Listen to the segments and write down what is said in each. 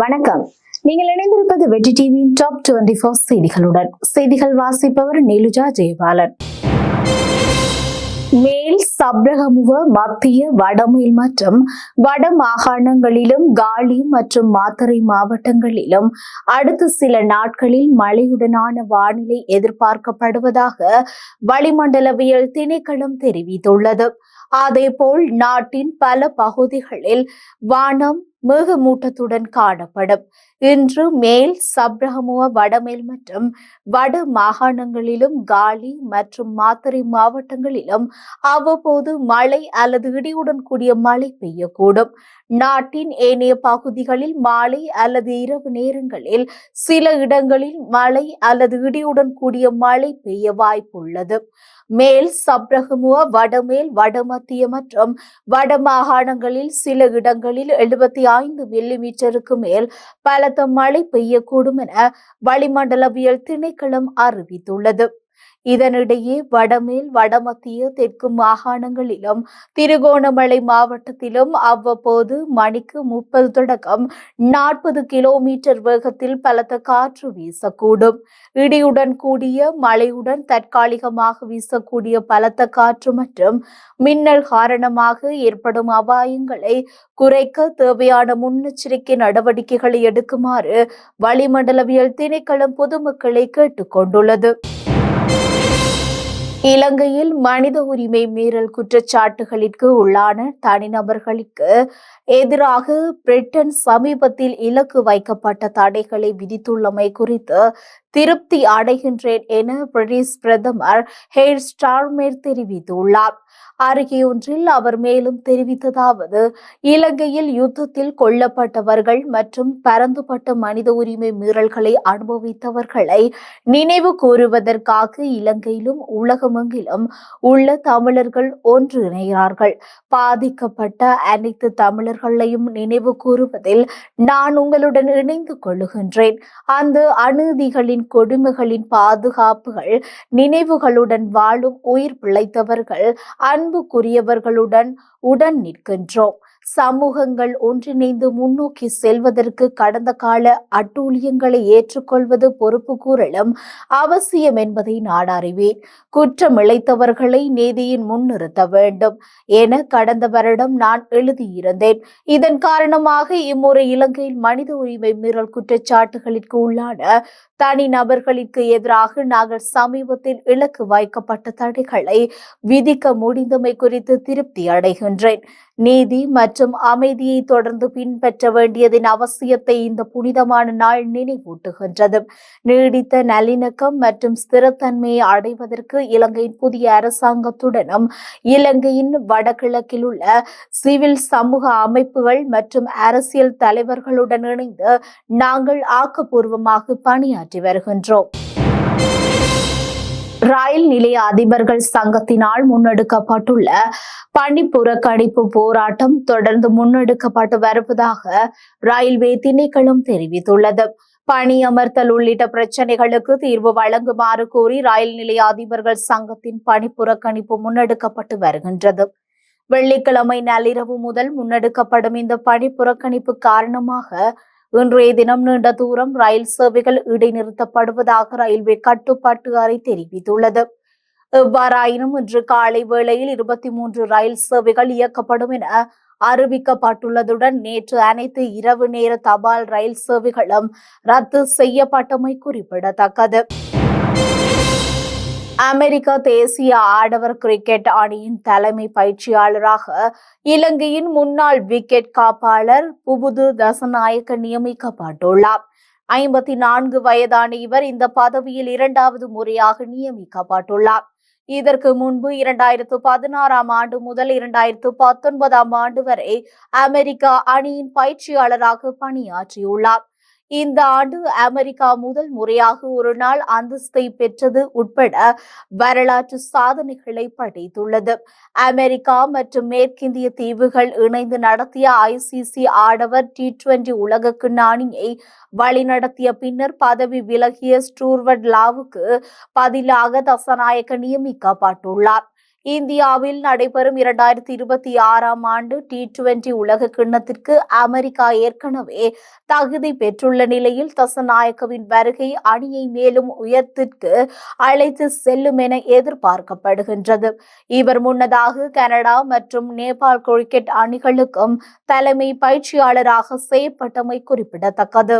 வணக்கம். நீங்கள் இணைந்திருப்பது வெற்றி டிவியின் டாப் டுவெண்டி ஃபோர் செய்திகளுடன். செய்திகள் வாசிப்பவர் நீலுஜா ஜெயபாலன். மேல் சப்ரகமுவ மத்திய வடமேல் மற்றும் வட மாகாணங்களிலும் காலி மற்றும் மாத்தறை மாவட்டங்களிலும் அடுத்த சில நாட்களில் மழையுடனான வானிலை எதிர்பார்க்கப்படுவதாக வளிமண்டலவியல் திணைக்களம் தெரிவித்துள்ளது. அதேபோல் நாட்டின் பல பகுதிகளில் வானம் மேகமூட்டத்துடன் காணப்படும். இன்று மேல் சப்ரஹமுவ வடமேல் மற்றும் வட மாகாணங்களிலும் காலி மற்றும் மாத்தறை மாவட்டங்களிலும் அவ்வப்போது மழை அல்லது இடியுடன் கூடிய மழை பெய்யக்கூடும். நாட்டின் ஏனைய பகுதிகளில் மாலை அல்லது இரவு நேரங்களில் சில இடங்களில் மழை அல்லது இடியுடன் கூடிய மழை பெய்ய வாய்ப்புள்ளது. மேல் சப்ரகமுவ வடமேல் வடமத்திய மற்றும் வட மாகாணங்களில் சில இடங்களில் எழுபத்தி ஐந்து மில்லிமீட்டருக்கு மேல் பலத்த மழை பெய்யக்கூடும் என வளிமண்டலவியல் திணைக்களம் அறிவித்துள்ளது. இதனிடையே வடமேல் வடமத்திய தெற்கு மாகாணங்களிலும் திருகோணமலை மாவட்டத்திலும் அவ்வப்போது மணிக்கு முப்பது தொடக்கம் நாற்பது கிலோமீட்டர் வேகத்தில் பலத்த காற்று வீசக்கூடும். இடியுடன் கூடிய மழையுடன் தற்காலிகமாக வீசக்கூடிய பலத்த காற்று மற்றும் மின்னல் காரணமாக ஏற்படும் அபாயங்களை குறைக்க தேவையான முன்னெச்சரிக்கை நடவடிக்கைகளை எடுக்குமாறு வளிமண்டலவியல் திணைக்களம் பொதுமக்களை கேட்டுக்கொண்டுள்ளது. இலங்கையில் மனித உரிமை மீறல் குற்றச்சாட்டுகளிற்கு உள்ளான தனிநபர்களுக்கு எதிராக பிரிட்டன் சமீபத்தில் இலக்கு வைக்கப்பட்ட தடைகளை விதித்துள்ளமை குறித்து திருப்தி அடைகின்றேன் என பிரிட்டிஷ் பிரதமர் ஹேர் ஸ்டார்மேர் தெரிவித்துள்ளார். அறிக்கை ஒன்றில் அவர் மேலும் தெரிவித்ததாவது இலங்கையில் யுத்தத்தில் கொல்லப்பட்டவர்கள் மற்றும் பரந்துபட்ட மனித உரிமை மீறல்களை அனுபவித்தவர்களை நினைவு கூறுவதற்காக இலங்கையிலும் உலகமெங்கிலும் உள்ள தமிழர்கள் ஒன்றிணைகிறார்கள். பாதிக்கப்பட்ட அனைத்து தமிழர்களையும் நினைவு கூறுவதில் நான் உங்களுடன் இணைந்து கொள்ளுகின்றேன். அந்த அநீதிகளின் கொடுமைகளின் பாதுகாப்புகள் நினைவுகளுடன் வாழும் உயிர் பிழைத்தவர்கள் அன்புக்குரியவர்களுடன் உடன் நிற்கின்றோம். சமூகங்கள் ஒன்றிணைந்து முன்னோக்கி செல்வதற்கு கடந்த கால அட்டூழியங்களை ஏற்றுக்கொள்வது பொறுப்பு கூறலும் அவசியம் என்பதை நான் அறிவேன். குற்றம் இழைத்தவர்களை நீதியின் முன்னிறுத்த வேண்டும். என கடந்த வருடம் நான் எழுதியிருந்தேன். இதன் காரணமாக இம்முறை இலங்கையில் மனித உரிமை மீறல் குற்றச்சாட்டுகளுக்கு உள்ளான தனி நபர்களுக்கு எதிராக நாங்கள் சமீபத்தில் இலக்கு வைக்கப்பட்ட தடைகளை விதிக்க முடிந்தமை குறித்து திருப்தி அடைகின்றேன். நீதி மற்றும் அமைதியை தொடர்ந்து பின்பற்ற வேண்டியதின் அவசியத்தை இந்த புனிதமான நாள் நினைவூட்டுகின்றது. நீடித்த நல்லிணக்கம் மற்றும் ஸ்திரத்தன்மையை அடைவதற்கு இலங்கையின் புதிய அரசாங்கத்துடனும் இலங்கையின் வடகிழக்கில் உள்ள சிவில் சமூக அமைப்புகள் மற்றும் அரசியல் தலைவர்களுடன் இணைந்து நாங்கள் ஆக்கப்பூர்வமாக பணியாற்றி பின்பற்றி வருகின்றோம். ரயில் நிலைய அதிபர்கள் சங்கத்தினால் முன்னெடுக்கப்பட்டுள்ள பணி புறக்கணிப்பு போராட்டம் தொடர்ந்து முன்னெடுக்கப்பட்டு வருவதாக ரயில்வே திணைக்களம் தெரிவித்துள்ளது. பணியமர்த்தல் உள்ளிட்ட பிரச்சனைகளுக்கு தீர்வு வழங்குமாறு கோரி ரயில் நிலைய அதிபர்கள் சங்கத்தின் பணி புறக்கணிப்பு முன்னெடுக்கப்பட்டு வருகின்றது. வெள்ளிக்கிழமை நள்ளிரவு முதல் முன்னெடுக்கப்படும் இந்த பணி புறக்கணிப்பு காரணமாக இன்றைய தினம் நீண்ட தூரம் ரயில் சேவைகள் இடைநிறுத்தப்படுவதாக ரயில்வே கட்டுப்பாட்டு அறை தெரிவித்துள்ளது. எவ்வாறாயினும் இன்று காலை வேளையில் இருபத்தி மூன்று ரயில் சேவைகள் இயக்கப்படும் என அறிவிக்கப்பட்டுள்ளதுடன் நேற்று அனைத்து இரவு நேர தபால் ரயில் சேவைகளும் ரத்து செய்யப்பட்டமை குறிப்பிடத்தக்கது. அமெரிக்க தேசிய ஆடவர் கிரிக்கெட் அணியின் தலைமை பயிற்சியாளராக இலங்கையின் முன்னாள் விக்கெட் காப்பாளர் புபுது தசநாயக்க நியமிக்கப்பட்டுள்ளார். ஐம்பத்தி நான்கு வயதான இவர் இந்த பதவியில் இரண்டாவது முறையாக நியமிக்கப்பட்டுள்ளார். இதற்கு முன்பு இரண்டாயிரத்து பதினாறாம் ஆண்டு முதல் இரண்டாயிரத்து பத்தொன்பதாம் ஆண்டு வரை அமெரிக்கா அணியின் பயிற்சியாளராக பணியாற்றியுள்ளார். இந்த ஆண்டு அமெரிக்கா முதல் முறையாக ஒரு நாள் அந்தஸ்தை பெற்றது உட்பட வரலாற்று சாதனைகளை படைத்துள்ளது. அமெரிக்கா மற்றும் மேற்கிந்திய தீவுகள் இணைந்து நடத்திய ஐசிசி ஆடவர் டி டுவெண்டி உலகக்கிண்ண நாணியை வழிநடத்திய பின்னர் பதவி விலகிய ஸ்டூர்வர்ட் லாவுக்கு பதிலாக தசநாயக்க நியமிக்கப்பட்டுள்ளார். இந்தியாவில் நடைபெறும் இரண்டாயிரத்தி இருபத்தி ஆறாம் ஆண்டு டி டுவெண்டி உலக கிண்ணத்திற்கு அமெரிக்கா ஏற்கனவே தகுதி பெற்றுள்ள நிலையில் தசநாயக்கவின் வருகை அணியை மேலும் உயர்த்திற்கு அழைத்து செல்லும் என எதிர்பார்க்கப்படுகின்றது. இவர் முன்னதாக கனடா மற்றும் நேபாள் கிரிக்கெட் அணிகளுக்கும் தலைமை பயிற்சியாளராக செய்யப்பட்டமை குறிப்பிடத்தக்கது.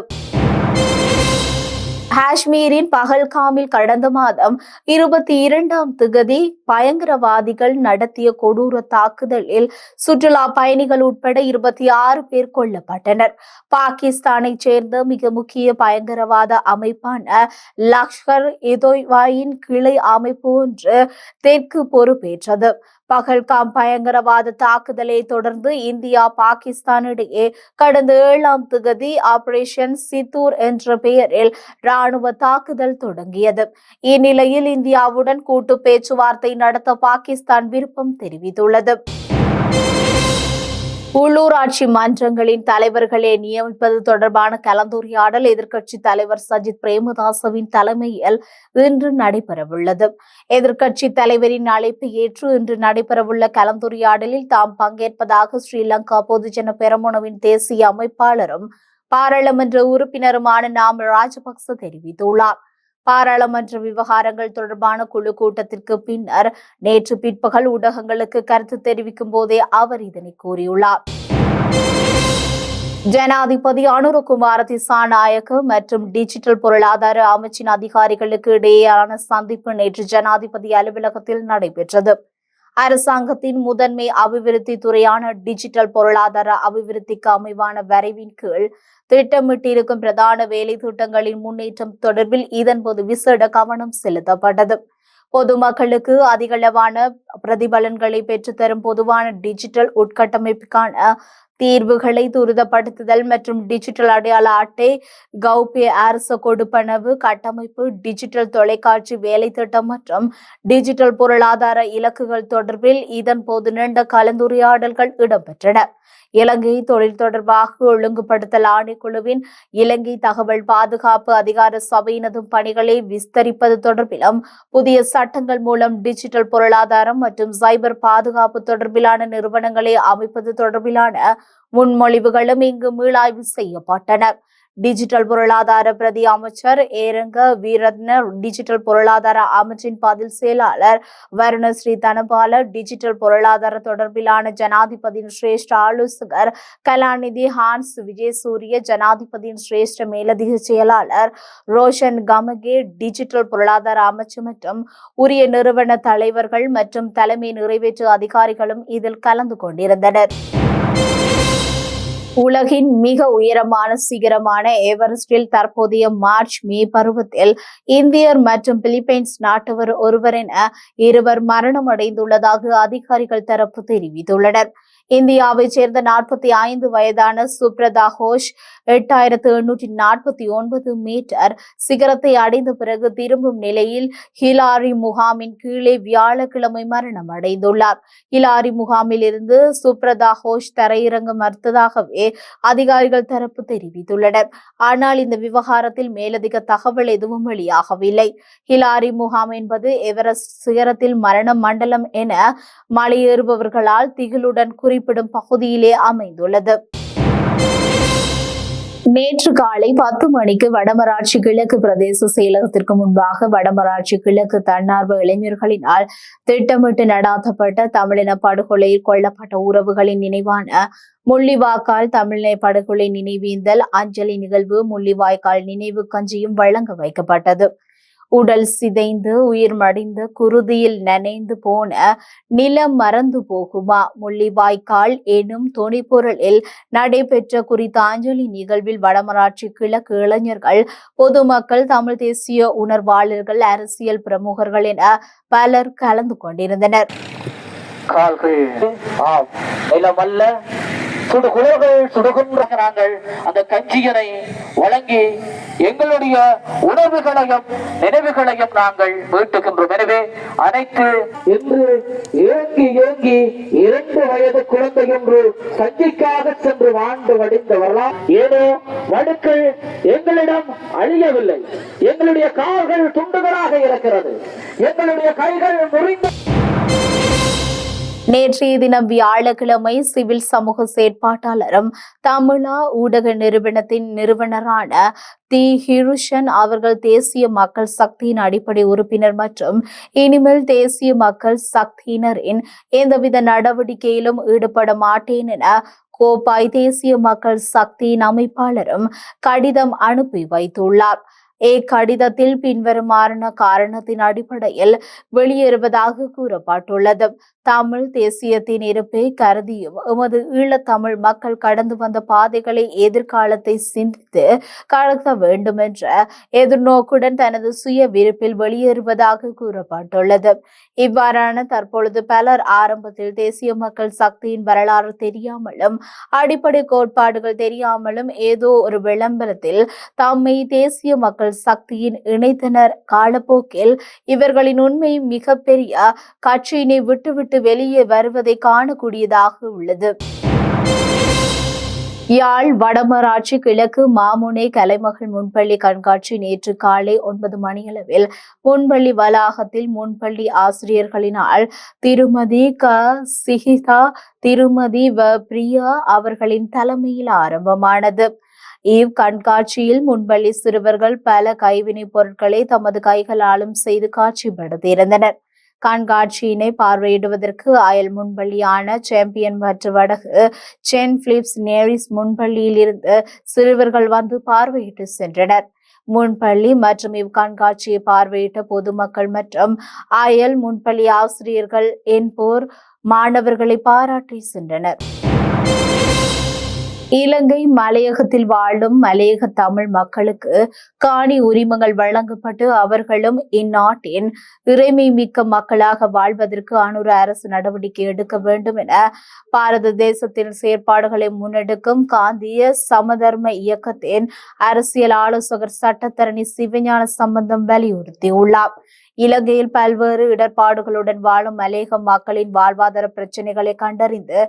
காஷ்மீரின் பகல்காமில் கடந்த மாதம் இருபத்தி இரண்டாம் திகதி பயங்கரவாதிகள் நடத்திய கொடூர தாக்குதலில் சுற்றுலா பயணிகள் உட்பட இருபத்தி ஆறு பேர் கொல்லப்பட்டனர். பாகிஸ்தானை சேர்ந்த மிக முக்கிய பயங்கரவாத அமைப்பான லஷ்கர் இதோய்வாயின் கிளை அமைப்பு ஒன்று தெற்கு பொறுப்பேற்றது. பகல்காம் பயங்கரவாத தாக்குதலை தொடர்ந்து இந்தியா பாகிஸ்தான் இடையே கடந்த ஏழாம் திகதி ஆபரேஷன் சித்தூர் என்ற பெயரில் ராணுவ தாக்குதல் தொடங்கியது. இந்நிலையில் இந்தியாவுடன் கூட்டு பேச்சுவார்த்தை நடத்த பாகிஸ்தான் விருப்பம் தெரிவித்துள்ளது. உள்ளூராட்சி மன்றங்களின் தலைவர்களை நியமிப்பது தொடர்பான கலந்துரையாடல் எதிர்க்கட்சி தலைவர் சஜித் பிரேமதாசவின் தலைமையில் இன்று நடைபெறவுள்ளது. எதிர்க்கட்சி தலைவரின் அழைப்பை ஏற்று இன்று நடைபெறவுள்ள கலந்துரையாடலில் தாம் பங்கேற்பதாக ஸ்ரீலங்கா பொதுஜன பெரமுனவின் தேசிய அமைப்பாளரும் பாராளுமன்ற உறுப்பினருமான நாம் ராஜபக்ச தெரிவித்துள்ளார். பாராளுமன்ற விவகாரங்கள் தொடர்பான குழு கூட்டத்திற்கு பின்னர் நேற்று பிற்பகல் ஊடகங்களுக்கு கருத்து தெரிவிக்கும் போதே அவர் இதனை கூறியுள்ளார். ஜனாதிபதி அனுரகுமார திசாநாயக்க மற்றும் டிஜிட்டல் பொருளாதார அமைச்சின் அதிகாரிகளுக்கு இடையேயான சந்திப்பு நேற்று ஜனாதிபதி அலுவலகத்தில் நடைபெற்றது. அரசாங்கத்தின் முதன்மை அபிவிருத்தி துறையான டிஜிட்டல் பொருளாதார அபிவிருத்திக்கு அமைவான வரைவின் கீழ் திட்டமிட்டிருக்கும் பிரதான வேலை திட்டங்களின் முன்னேற்றம் தொடர்பில் இதன்போது விசேட கவனம் செலுத்தப்பட்டது. பொதுமக்களுக்கு அதிகளவான பிரதிபலன்களை பெற்றுத்தரும் பொதுவான டிஜிட்டல் உட்கட்டமைப்புக்கான தீர்வுகளை துரிதப்படுத்துதல் மற்றும் டிஜிட்டல் அடையாள அட்டை கௌபிய அரசு கொடுப்பனவு கட்டமைப்பு டிஜிட்டல் தொலைக்காட்சி வேலை திட்டம் மற்றும் டிஜிட்டல் பொருளாதார இலக்குகள் தொடர்பில் இதன் போது நீண்ட கலந்துரையாடல்கள் இடம்பெற்றன. இலங்கை தொழில் தொடர்பாக ஒழுங்குபடுத்தல் ஆணைக்குழுவின் இலங்கை தகவல் பாதுகாப்பு அதிகார சபையினதும் பணிகளை விஸ்தரிப்பது தொடர்பிலும் புதிய சட்டங்கள் மூலம் டிஜிட்டல் பொருளாதாரம் மற்றும் சைபர் பாதுகாப்பு தொடர்பிலான நிறுவனங்களை அமைப்பது தொடர்பிலான முன்மொழிவுகளும் இங்கு மீளாய்வு செய்யப்பட்டன. டிஜிட்டல் பொருளாதார பிரதி அமைச்சர் ஏரங்க வீரத்ன டிஜிட்டல் பொருளாதார அமைச்சின் பதில் செயலாளர் வருணஸ்ரீ தனபால டிஜிட்டல் பொருளாதார தொடர்பிலான ஜனாதிபதியின் சிரேஷ்ட ஆலோசகர் கலாநிதி ஹான்ஸ் விஜயசூரிய ஜனாதிபதியின் சிரேஷ்ட மேலதிக செயலாளர் ரோஷன் கமகே டிஜிட்டல் பொருளாதார அமைச்சு மற்றும் உரிய நிறுவன தலைவர்கள் மற்றும் தலைமை நிறைவேற்று அதிகாரிகளும் இதில் கலந்து கொண்டிருந்தனர். உலகின் மிக உயரமான சிகரமான எவரெஸ்டில் தற்போதைய மார்ச் மே பருவத்தில் இந்தியர் மற்றும் பிலிப்பைன்ஸ் நாட்டவர் ஒருவர் என இருவர் மரணம் அடைந்துள்ளதாக அதிகாரிகள் தரப்பு தெரிவித்துள்ளனர். இந்தியாவைச் சேர்ந்த நாற்பத்தி ஐந்து வயதான சுப்ரதா கோஷ் எட்டாயிரத்து எண்ணூற்றி நாற்பத்தி ஒன்பது மீட்டர் சிகரத்தை அடைந்த பிறகு திரும்பும் நிலையில் ஹிலாரி முகாமின் கீழே வியாழக்கிழமை மரணம் அடைந்துள்ளார். ஹிலாரி முகாமில் இருந்து சுப்ரதா ஹோஷ் தரையிறங்க மறுத்ததாகவே அதிகாரிகள் தரப்பு தெரிவித்துள்ளனர். ஆனால் இந்த விவகாரத்தில் மேலதிக தகவல் எதுவும் வெளியாகவில்லை. ஹிலாரி முகாம் என்பது எவரெஸ்ட் சிகரத்தில் மரண மண்டலம் என மலையேறுபவர்களால் திகிலுடன் குறிப்பிடும் பகுதியிலே அமைந்துள்ளது. நேற்று காலை பத்து மணிக்கு வடமராட்சி கிழக்கு பிரதேச செயலகத்திற்கு முன்பாக வடமராட்சி கிழக்கு தன்னார்வ இளைஞர்களினால் திட்டமிட்டு நடாத்தப்பட்ட தமிழின படுகொலையில் கொல்லப்பட்ட உறவுகளின் நினைவான முள்ளிவாய்க்கால் தமிழின படுகொலை நினைவேந்தல் அஞ்சலி நிகழ்வு முள்ளிவாய்க்கால் நினைவு கஞ்சியும் வழங்க வைக்கப்பட்டது. உடல் சிதைந்து உயிர் மடிந்து குருதியில் நனைந்து போன நிலம் மறந்து போகுமா? முள்ளிவாய்க்கால் எனும் துணிப்பொருளில் நடைபெற்ற குறித்த அஞ்சலி நிகழ்வில் வடமராட்சி கிழக்கு இளைஞர்கள் பொதுமக்கள் தமிழ் தேசிய உணர்வாளர்கள் அரசியல் பிரமுகர்கள் என பலர் கலந்து கொண்டிருந்தனர். கால்கள் சுடு குளர்கள் சுடுகின்ற நாங்கள். அந்த கஞ்சியனை வழங்கி எங்களுடைய உணர்வுகளையும் நினைவுகளையும் நாங்கள் மீட்டுகின்றோம் எனவே அனைத்து இன்று ஏங்கி ஏங்கி இரண்டு வயது குழந்தை என்று கஞ்சிக்காக சென்று வாழ்ந்து வடிந்த வரலாம் ஏதோ வடுக்கள் எங்களிடம் அழியவில்லை. எங்களுடைய கால்கள் துண்டுகளாக இருக்கிறது. எங்களுடைய கைகள் முறிந்து நேற்றைய தினம் வியாழக்கிழமை சிவில் சமூக செயற்பாட்டாளரும் தமிழா ஊடக நிறுவனத்தின் நிறுவனரான தி. ஹிருஷன் அவர்கள் தேசிய மக்கள் சக்தியின் அடிப்படை உறுப்பினர் மற்றும் இனிமேல் தேசிய மக்கள் சக்தியினரின் எந்தவித நடவடிக்கையிலும் ஈடுபட மாட்டேன் என கோப்பாய் தேசிய மக்கள் சக்தியின் அமைப்பாளரும் கடிதம் அனுப்பி வைத்துள்ளார். இக்கடிதத்தில் பின்வருமாறான காரணத்தின் அடிப்படையில் வெளியேறுவதாக கூறப்பட்டுள்ளது. தமிழ் தேசியத்தின் இருப்பை கருதியும் எமது ஈழத்தமிழ் மக்கள் கடந்து வந்த பாதைகளை எதிர்காலத்தை சிந்தித்து கடக்க வேண்டும் என்ற எதிர்நோக்குடன் தனது சுய விருப்பில் வெளியேறுவதாக கூறப்பட்டுள்ளது. இவ்வாறான தற்பொழுது பலர் ஆரம்பத்தில் தேசிய மக்கள் சக்தியின் வரலாறு தெரியாமலும் அடிப்படை கோட்பாடுகள் தெரியாமலும் ஏதோ ஒரு விளம்பரத்தில் தம்மை தேசிய மக்கள் சக்தியின் இணைத்தனர். காலப்போக்கில் இவர்களின் உண்மை மிகப்பெரிய கட்சியினை விட்டுவிட்டு விட்டு வெளியே வருவதை காணக்கூடியதாக உள்ளது. யாழ் வடமராட்சி கிழக்கு மாமுனை கலைமகள் முன்பள்ளி கண்காட்சி நேற்று காலை ஒன்பது மணியளவில் முன்பள்ளி வளாகத்தில் முன்பள்ளி ஆசிரியர்களினால் திருமதி க. சிகிதா திருமதி வ. பிரியா அவர்களின் தலைமையில் ஆரம்பமானது. இவ் கண்காட்சியில் முன்பள்ளி சிறுவர்கள் பல கைவினைப் பொருட்களை தமது கைகளாலும் செய்து காட்சிப்படுத்தியிருந்தனர் கண்காட்சியினை பார்வையிடுவதற்கு அயல் முன்பள்ளியான சாம்பியன் மற்றும் வடகு சென் பிலிப்ஸ் நேரிஸ் முன்பள்ளியில் இருந்து சிறுவர்கள் வந்து பார்வையிட்டு சென்றனர். முன்பள்ளி மற்றும் இவ் கண்காட்சியை பார்வையிட்ட பொதுமக்கள் மற்றும் அயல் முன்பள்ளி ஆசிரியர்கள் என்போர் மாணவர்களை பாராட்டி சென்றனர். இலங்கை மலையகத்தில் வாழும் மலையக தமிழ் மக்களுக்கு காணி உரிமங்கள் வழங்கப்பட்டு அவர்களும் இந்நாட்டின் இறைமை மிக்க மக்களாக வாழ்வதற்கு அனுர அரசு நடவடிக்கை எடுக்க வேண்டும் என பாரத தேசத்தின் செயற்பாடுகளை முன்னெடுக்கும் காந்திய சமதர்ம இயக்கத்தின் அரசியல் ஆலோசகர் சட்டத்தரணி சிவஞான சம்பந்தம் வலியுறுத்தியுள்ளார். இலங்கையில் பல்வேறு இடர்பாடுகளுடன் வாழும் மலையக மக்களின் வாழ்வாதார பிரச்சனைகளை கண்டறிந்து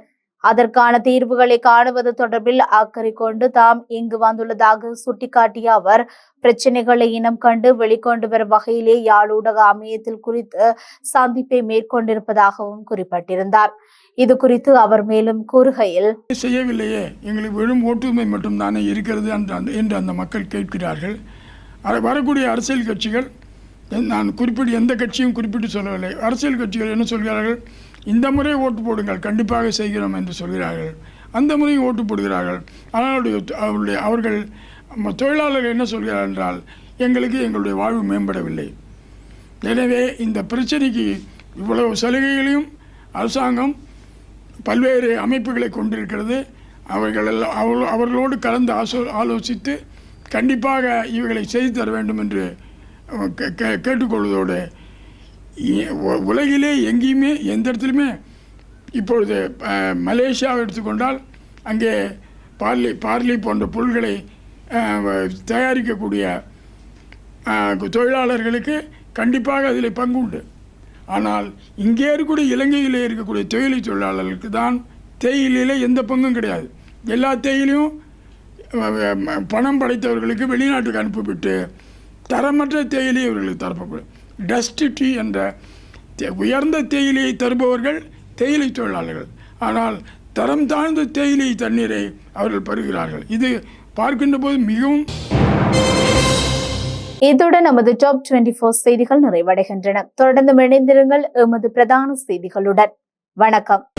அதற்கான தீர்வுகளை காணுவது தொடர்பில் அக்கறை கொண்டு தாம் இங்கு வந்துள்ளதாக சுட்டிக்காட்டிய அவர் பிரச்சனைகளை இனம் கண்டு வெளிக்கொண்டு வரும் வகையிலே யாழ் ஊடக அமையத்தில் குறித்து சந்திப்பை மேற்கொண்டிருப்பதாகவும் குறிப்பிட்டிருந்தார். இது குறித்து அவர் மேலும் கூறுகையில் செய்யவில்லையே எங்களுக்கு வெறும் ஓட்டுரிமை மட்டும்தானே இருக்கிறது என்று அந்த என்று அந்த மக்கள் கேட்கிறார்கள். வரக்கூடிய அரசியல் கட்சிகள் நான் குறிப்பிட்டு எந்த கட்சியும் குறிப்பிட்டு சொல்லவில்லை. அரசியல் கட்சிகள் என்ன சொல்கிறார்கள்? இந்த முறை ஓட்டு போடுங்கள் கண்டிப்பாக செய்கிறோம் என்று சொல்கிறார்கள். அந்த முறை ஓட்டு போடுகிறார்கள். ஆனால் அவருடைய- அவர்கள் தொழிலாளர்கள் என்ன சொல்கிறார்கள் என்றால் எங்களுக்கு எங்களுடைய வாழ்வு மேம்படவில்லை. எனவே இந்த பிரச்சனைக்கு இவ்வளவு சலுகைகளையும் அரசாங்கம் பல்வேறு அமைப்புகளை கொண்டிருக்கிறது. எல்லாம் அவர்கள் அவர்களோடு கலந்து ஆசோ ஆலோசித்து கண்டிப்பாக இவைகளை செய்து தர வேண்டும் என்று கே- கே- கேட்டுக்கொள்வதோடு உலகிலே எங்கேயுமே எந்த இடத்துலையுமே இப்பொழுது மலேசியாவை எடுத்துக்கொண்டால் அங்கே பார்லி பார்லி போன்ற பொருள்களை தயாரிக்கக்கூடிய தொழிலாளர்களுக்கு கண்டிப்பாக அதில் பங்கு உண்டு ஆனால் இங்கே இருக்கக்கூடிய இலங்கையிலே இருக்கக்கூடிய தொழிலை தொழிலாளர்களுக்கு தான் தேயிலையில் எந்த பங்கும் கிடையாது. எல்லா தேயிலையும் பணம் படைத்தவர்களுக்கு வெளிநாட்டுக்கு அனுப்பிவிட்டு தரமற்ற தேயிலை இவர்களுக்கு தரப்படும் டஸ்ட் டீ என்ற தே- உயர்ந்த தேயிலையை தருபவர்கள் தேயிலை தொழிலாளர்கள். ஆனால் தரம் தாழ்ந்த தேயிலை தண்ணீரை அவர்கள் பருகிறார்கள். இது பார்க்கின்ற போது மிகவும் இத்துடன் நமது டாப் டுவெண்டி போர் செய்திகள் நிறைவடைகின்றன. தொடர்ந்து இணைந்திருங்கள் எமது பிரதான செய்திகளுடன். வணக்கம்.